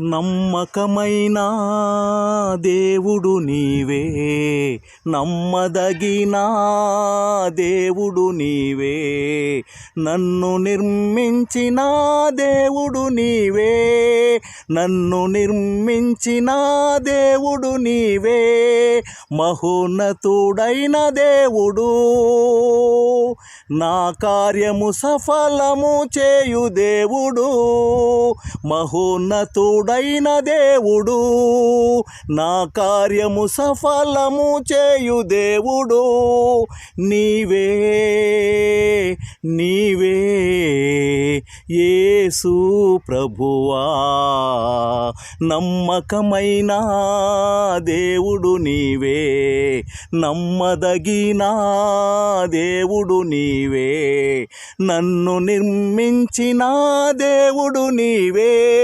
నమ్మకమైన దేవుడు నీవే నమ్మదగిన దేవుడు నీవే నన్ను నిర్మించిన దేవుడు నీవే నన్ను నిర్మించిన దేవుడు నీవే మహోన్నతుడైన దేవుడు. నా కార్యము సఫలము చేయు దేవుడు మహోన్నతుడైన దేవుడు. నా కార్యము సఫలము చేయు దేవుడు నీవే నీవే యేసు ప్రభువా. నమ్మకమైన దేవుడు నీవే. నమ్మదగిన దేవుడు నీవే. నన్ను నిర్మించిన దేవుడు నీవే.